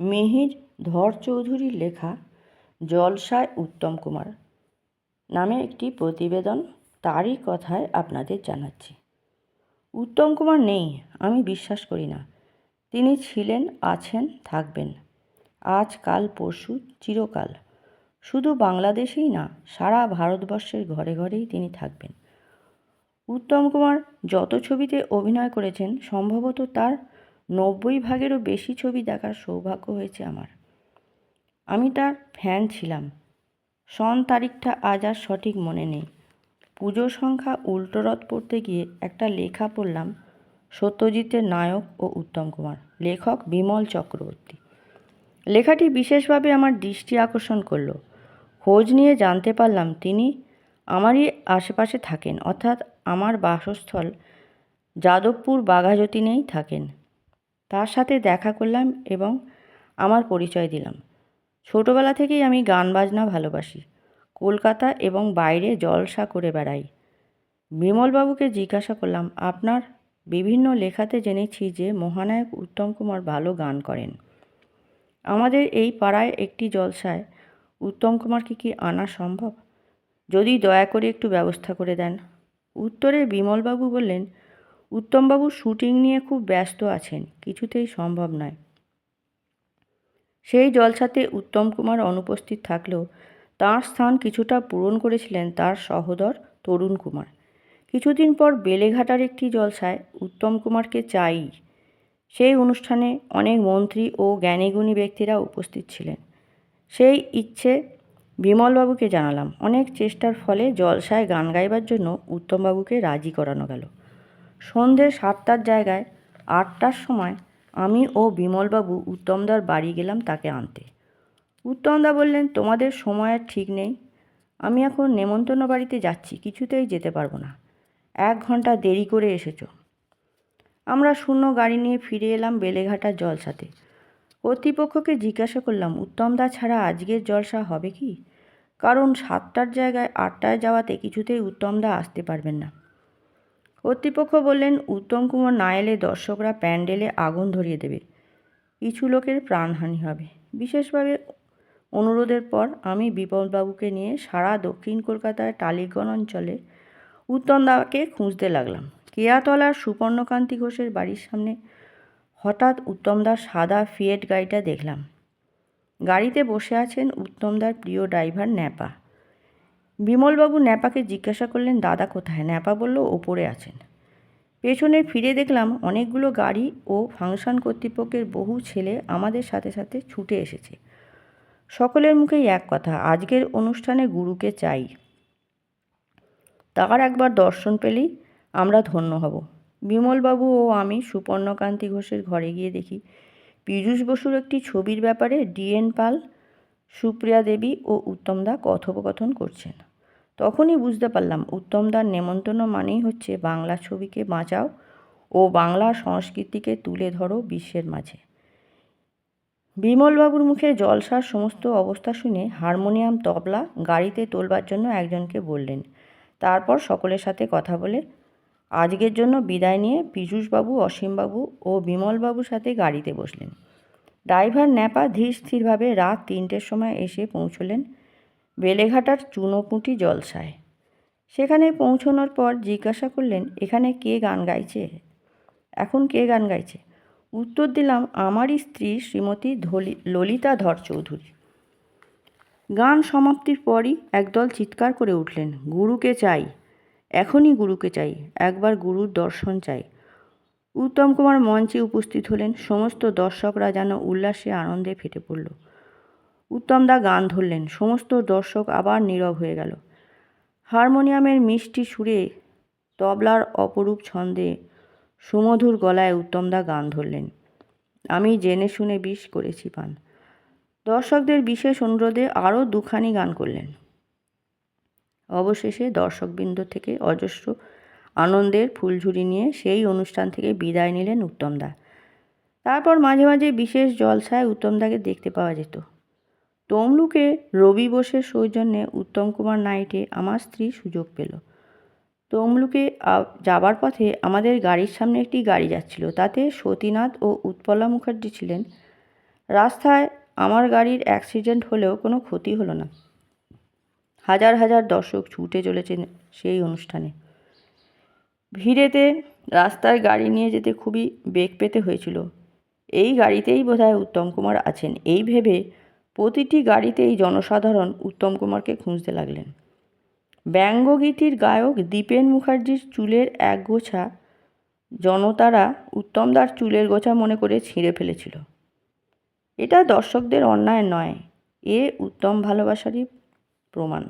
মিহির ধর চৌধুরীর লেখা জলসায় উত্তম কুমার নামে একটি প্রতিবেদন তারই কথায় আপনাদের জানাচ্ছি। উত্তম কুমার নেই, আমি বিশ্বাস করি না। তিনি ছিলেন, আছেন, থাকবেন। আজ কাল, পরশু, চিরকাল। শুধু বাংলাদেশেই না, সারা ভারতবর্ষের ঘরে ঘরেই তিনি থাকবেন। উত্তম কুমার যত ছবিতে অভিনয় করেছেন, সম্ভবত তার নব্বই ভাগেরও বেশি ছবি দেখার সৌভাগ্য হয়েছে আমার। আমি তার ফ্যান ছিলাম। সন তারিখটা আজ আর সঠিক মনে নেই। পুজো সংখ্যা উল্টোরথ পড়তে গিয়ে একটা লেখা পড়লাম, সত্যজিতের নায়ক ও উত্তম কুমার, লেখক বিমল চক্রবর্তী। লেখাটি বিশেষভাবে আমার দৃষ্টি আকর্ষণ করল। খোঁজ নিয়ে জানতে পারলাম তিনি আমারই আশেপাশে থাকেন, অর্থাৎ আমার বাসস্থল যাদবপুর বাঘাযতীনেই থাকেন। তার সাথে দেখা করলাম এবং আমার পরিচয় দিলাম। ছোটোবেলা থেকেই আমি গান বাজনা ভালোবাসি। কলকাতা এবং বাইরে জলসা করে বেড়াই। বিমলবাবুকে জিজ্ঞাসা করলাম, আপনার বিভিন্ন লেখাতে জেনেছি যে মহানায়ক উত্তম কুমার ভালো গান করেন। আমাদের এই পাড়ায় একটি জলসায় উত্তম কুমারকে কি আনা সম্ভব? যদি দয়া করে একটু ব্যবস্থা করে দেন। উত্তরে বিমলবাবু বললেন উত্তমবাবু শুটিং নিয়ে খুব ব্যস্ত আছেন, কিছুতেই সম্ভব নয়। সেই জলসাতে উত্তম কুমার অনুপস্থিত থাকলেও তাঁর স্থান কিছুটা পূরণ করেছিলেন তার সহোদর তরুণ কুমার। কিছুদিন পর বেলেঘাটার একটি জলসায় উত্তম কুমারকে চাই। সেই অনুষ্ঠানে অনেক মন্ত্রী ও জ্ঞানীগুণী ব্যক্তিরা উপস্থিত ছিলেন। সেই ইচ্ছে বিমলবাবুকে জানালাম। অনেক চেষ্টার ফলে জলসায় গান গাইবার জন্য উত্তমবাবুকে রাজি করানো গেল। সন্ধে সাতটার জায়গায় আটটার সময় আমি ও বিমলবাবু উত্তমদার বাড়ি গেলাম তাকে আনতে। উত্তমদা বললেন, তোমাদের সময় আর ঠিক নেই। আমি এখন নেমন্তন্ন বাড়িতে যাচ্ছি, কিছুতেই যেতে পারব না। এক ঘণ্টা দেরি করে এসেছ। আমরা শূন্য গাড়ি নিয়ে ফিরে এলাম বেলেঘাটার জলসাতে। কর্তৃপক্ষকে জিজ্ঞাসা করলাম, উত্তমদা ছাড়া আজকের জলসা হবে কি? কারণ সাতটার জায়গায় আটটায় যাওয়াতে কিছুতেই উত্তমদা আসতে পারবেন না। কর্তৃপক্ষ বললেন, উত্তম কুমার না এলে দর্শকরা প্যান্ডেলে আগুন ধরিয়ে দেবে। কিছু লোকের প্রাণহানি হবে। বিশেষভাবে অনুরোধের পর আমি বিপদবাবুকে নিয়ে সারা দক্ষিণ কলকাতার টালিগঞ্জ অঞ্চলে উত্তমদাকে খুঁজতে লাগলাম। কেয়াতলার সুপর্ণকান্তি ঘোষের বাড়ির সামনে হঠাৎ উত্তমদার সাদা ফিয়েট গাড়িটা দেখলাম। গাড়িতে বসে আছেন উত্তমদার প্রিয় ড্রাইভার ন্যাপা। বিমলবাবু ন্যাপাকে জিজ্ঞাসা করলেন, দাদা কোথায়? ন্যাপা বলল, ওপরে আছেন। পেছনে ফিরে দেখলাম অনেকগুলো গাড়ি ও ফাংশন কর্তৃপক্ষের বহু ছেলে আমাদের সাথে সাথে ছুটে এসেছে। সকলের মুখেই এক কথা, আজকের অনুষ্ঠানে গুরুকে চাই। তার একবার দর্শন পেলেই আমরা ধন্য হব। বিমলবাবু ও আমি সুপর্ণকান্তি ঘোষের ঘরে গিয়ে দেখি, পীযূষ বসুর একটি ছবির ব্যাপারে ডিএন পাল, সুপ্রিয়া দেবী ও উত্তমদা কথোপকথন করছেন। তখনই বুঝতে পারলাম উত্তমদার নেমন্তন্ন মানেই হচ্ছে বাংলা ছবিকে বাঁচাও ও বাংলা সংস্কৃতিকে তুলে ধরো বিশ্বের মাঝে। বিমলবাবুর মুখে জলসার সমস্ত অবস্থা শুনে হারমোনিয়াম, তবলা, গাড়িতে তোলবার জন্য একজনকে বললেন। তারপর সকলের সাথে কথা বলে আজকের জন্য বিদায় নিয়ে পীযূষবাবু, অসীমবাবু ও বিমলবাবুর সাথে গাড়িতে বসলেন। ড্রাইভার ন্যাপা ধীর স্থিরভাবে রাত তিনটের সময় এসে পৌঁছলেন। বেলেঘাটার চুনোপুঁটি জলসায়। সেখানে পৌঁছানোর পর জিজ্ঞাসা করলেন, এখানে কে গান গাইছে? এখন কে গান গাইছে? উত্তর দিলাম, আমারই স্ত্রী শ্রীমতী ধলি, ললিতা ধর চৌধুরী। গান সমাপ্তির পরই একদল চিৎকার করে উঠলেন, গুরুকে চাই, এখনই গুরুকে চাই, একবার গুরুর দর্শন চাই। উত্তম কুমার মঞ্চে উপস্থিত হলেন, সমস্ত দর্শকরা যেন উল্লাসে আনন্দে ফেটে পড়ল। উত্তমদা গান ধরলেন। সমস্ত দর্শক আবার নীরব হয়ে গেল। হারমোনিয়ামের মিষ্টি সুরে তবলার অপরূপ ছন্দে সুমধুর গলায় উত্তমদা গান ধরলেন। আমি জেনে শুনে বিষ করেছি, পান। দর্শকদের বিশেষ অনুরোধে আরও দুখানি গান করলেন। অবশেষে দর্শকবৃন্দ থেকে অজস্র আনন্দের ফুলঝুরি নিয়ে সেই অনুষ্ঠান থেকে বিদায় নিলেন উত্তমদা। তারপর মাঝে মাঝে বিশেষ জলসায় উত্তমদাকে দেখতে পাওয়া যেত। তমলুকে রবি বোসের সৌজন্যে উত্তম কুমার নাইটে আমার স্ত্রী সুযোগ পেল। তমলুকে যাবার পথে আমাদের গাড়ির সামনে একটি গাড়ি যাচ্ছিল। তাতে সতীনাথ ও উৎপলা মুখার্জি ছিলেন। রাস্তায় আমার গাড়ির অ্যাক্সিডেন্ট হলেও কোনো ক্ষতি হলো না। হাজার হাজার দর্শক ছুটে চলেছেন সেই অনুষ্ঠানে। ভিড়েতে রাস্তায় গাড়ি নিয়ে যেতে খুবই বেগ পেতে হয়েছিল। এই গাড়িতেই বোধহয় উত্তম কুমার আছেন। এই ভেবে প্রতিটি গাড়িতেই জনসাধারণ উত্তম কুমারকে খুঁজতে লাগলেন। ব্যঙ্গগীতির গায়ক দীপেন মুখার্জির চুলের এক গোছা জনতারা উত্তমদার চুলের গোছা মনে করে ছিঁড়ে ফেলেছিল। এটা দর্শকদের অন্যায় নয়, এ উত্তম ভালোবাসারই প্রমাণ।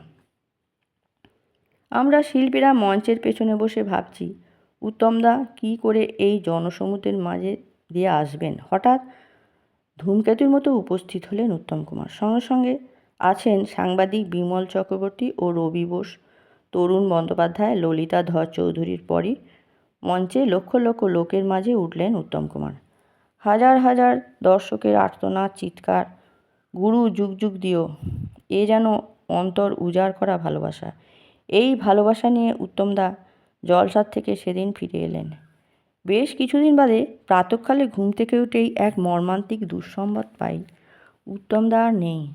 আমরা শিল্পীরা মঞ্চের পেছনে বসে ভাবছি, উত্তমদা কী করে এই জনসমুদ্রের মাঝে দিয়ে আসবেন? হঠাৎ ধূমকেতুর মতো উপস্থিত হলেন উত্তম কুমার। সঙ্গে সঙ্গে আছেন সাংবাদিক বিমল চক্রবর্তী ও রবি বোস। তরুণ বন্দ্যোপাধ্যায়, ললিতা ধর চৌধুরীর পরই মঞ্চে লক্ষ লক্ষ লোকের মাঝে উঠলেন উত্তম কুমার। হাজার হাজার দর্শকের আর্তনাদ, চিৎকার, গুরু যুগ যুগ দিও এ যেন অন্তর উজাড় করা ভালোবাসা। এই ভালোবাসা নিয়ে উত্তমদা জলসার থেকে সেদিন ফিরে এলেন। বেশ কিছুদিন বাদে প্রাতঃকালে ঘুম থেকে উঠেই এক মর্মান্তিক দুঃসংবাদ পাই। উত্তমদা আর নেই।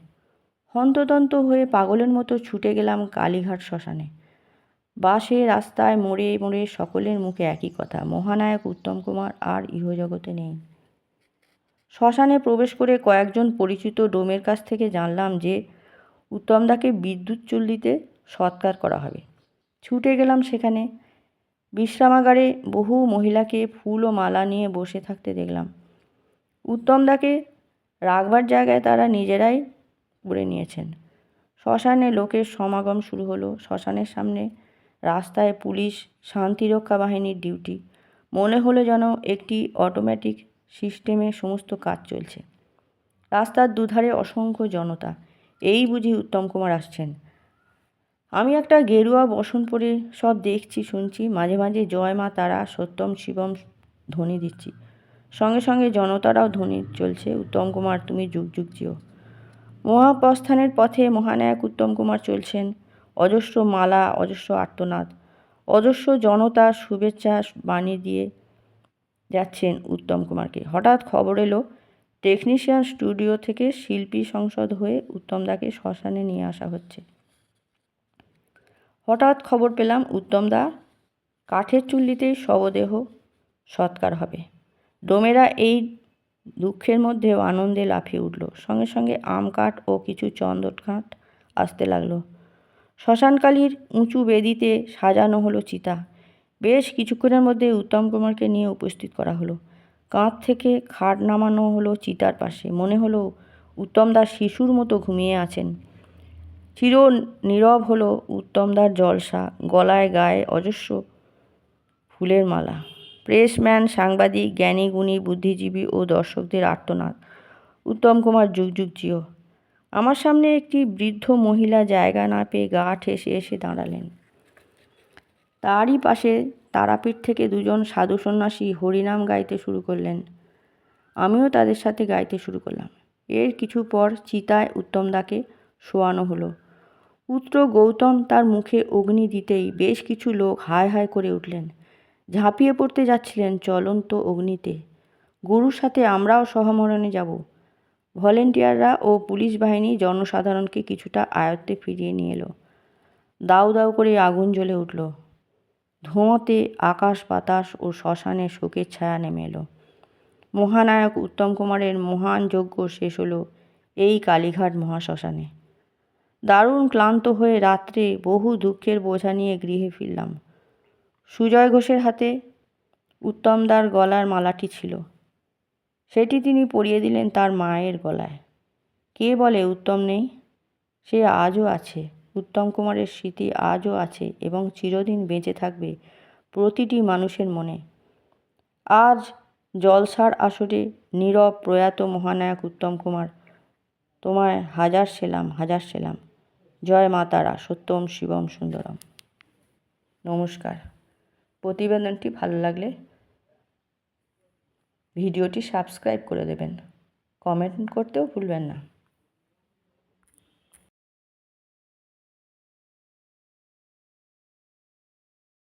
হন্তদন্ত হয়ে পাগলের মতো ছুটে গেলাম কালীঘাট শ্মশানে। বাসে, রাস্তায় মোড়ে মোড়ে সকলের মুখে একই কথা, মহানায়ক উত্তম কুমার আর ইহজগতে নেই। শ্মশানে প্রবেশ করে কয়েকজন পরিচিত ডোমের কাছ থেকে জানলাম যে উত্তমদাকে বিদ্যুৎ চুল্লিতে সৎকার করা হবে। ছুটে গেলাম সেখানে। বিশ্রামাগারে বহু মহিলাকে ফুল ও মালা নিয়ে বসে থাকতে দেখলাম। উত্তমদাকে রাখবার জায়গায় তারা নিজেরাই করে নিয়েছেন। শ্মশানে লোকের সমাগম শুরু হলো। শ্মশানের সামনে রাস্তায় পুলিশ, শান্তিরক্ষা বাহিনীর ডিউটি। মনে হলো যেন একটি অটোমেটিক সিস্টেমে সমস্ত কাজ চলছে। রাস্তার দুধারে অসংখ্য জনতা। এই বুঝি উত্তম কুমার আসছেন। আমি একটা গেরুয়া বসন পরে সব দেখছি, শুনছি। মাঝে মাঝে জয় মা তারা, সত্যম শিবম ধ্বনি দিচ্ছি। সঙ্গে সঙ্গে জনতারাও ধ্বনি চলছে। উত্তম কুমার, তুমি যুগ যুগ জিও। মহাপ্রস্থানের পথে মহানায়ক উত্তম কুমার চলছেন। অজস্র মালা, অজস্র আর্তনাদ, অজস্র জনতা শুভেচ্ছা বাণী দিয়ে যাচ্ছেন উত্তম কুমারকে। হঠাৎ খবর এলো, টেকনিশিয়ান স্টুডিও থেকে শিল্পী সংসদ হয়ে উত্তমদাকে শ্মশানে নিয়ে আসা হচ্ছে। হঠাৎ খবর পেলাম উত্তমদা কাঠের চুল্লিতেই শবদেহ সৎকার হবে। ডোমেরা এই দুঃখের মধ্যেও আনন্দে লাফিয়ে উঠল। সঙ্গে সঙ্গে আম কাঠ ও কিছু চন্দন কাঠ আসতে লাগল। শ্মশানকালীর উঁচু বেদিতে সাজানো হলো চিতা। বেশ কিছুক্ষণের মধ্যে উত্তম কুমারকে নিয়ে উপস্থিত করা হলো। কাঁধ থেকে খাট নামানো হলো চিতার পাশে। মনে হলো উত্তমদার শিশুর মতো ঘুমিয়ে আছেন। চির নীরব হলো উত্তমদার জলসা, গলায় গায়ে অজস্র ফুলের মালা। প্রেসম্যান, সাংবাদিক, জ্ঞানী, গুণী, বুদ্ধিজীবী ও দর্শকদের আর্তনাদ। উত্তম কুমার, যুগ যুগ, জিও। আমার সামনে একটি বৃদ্ধ মহিলা জায়গা না পেয়ে গা ঠেসে এসে দাঁড়ালেন। তারই পাশে তারাপীঠ থেকে দুজন সাধু সন্ন্যাসী হরিনাম গাইতে শুরু করলেন। আমিও তাদের সাথে গাইতে শুরু করলাম। এর কিছু পর চিতায় উত্তমদাকে শোয়ানো হলো। পুত্র গৌতম তার মুখে অগ্নি দিতেই বেশ কিছু লোক হায় হায় করে উঠলেন। ঝাঁপিয়ে পড়তে যাচ্ছিলেন চলন্ত অগ্নিতে। গুরুর সাথে আমরাও সহমরণে যাব। ভলেন্টিয়াররা ও পুলিশ বাহিনী জনসাধারণকে কিছুটা আয়ত্তে ফিরিয়ে নিয়ে এলো। দাউ দাউ করে আগুন জ্বলে উঠল। ধোঁয়াতে আকাশ, বাতাস ও শ্মশানে শোকের ছায়া নেমে এলো। মহানায়ক উত্তম কুমারের মহান যজ্ঞ শেষ হলো এই কালীঘাট মহাশ্মশানে। দারুণ ক্লান্ত হয়ে রাত্রে বহু দুঃখের বোঝা নিয়ে গৃহে ফিরলাম। সুজয় ঘোষের হাতে উত্তমদার গলার মালাটি ছিল। সেটি তিনি পরিয়ে দিলেন তার মায়ের গলায়। কে বলে উত্তম নেই? সে আজও আছে। উত্তম কুমারের স্মৃতি আজও আছে এবং চিরদিন বেঁচে থাকবে প্রতিটি মানুষের মনে। আজ জলসার আসরে নীরব প্রয়াত মহানায়ক উত্তম কুমার তোমায় হাজার সেলাম হাজার সেলাম। জয় মা তারা, সত্যম শিবম সুন্দরম। নমস্কার। প্রতিবেদনটি ভালো লাগলে ভিডিওটি সাবস্ক্রাইব করে দেবেন। কমেন্ট করতেও ভুলবেন না।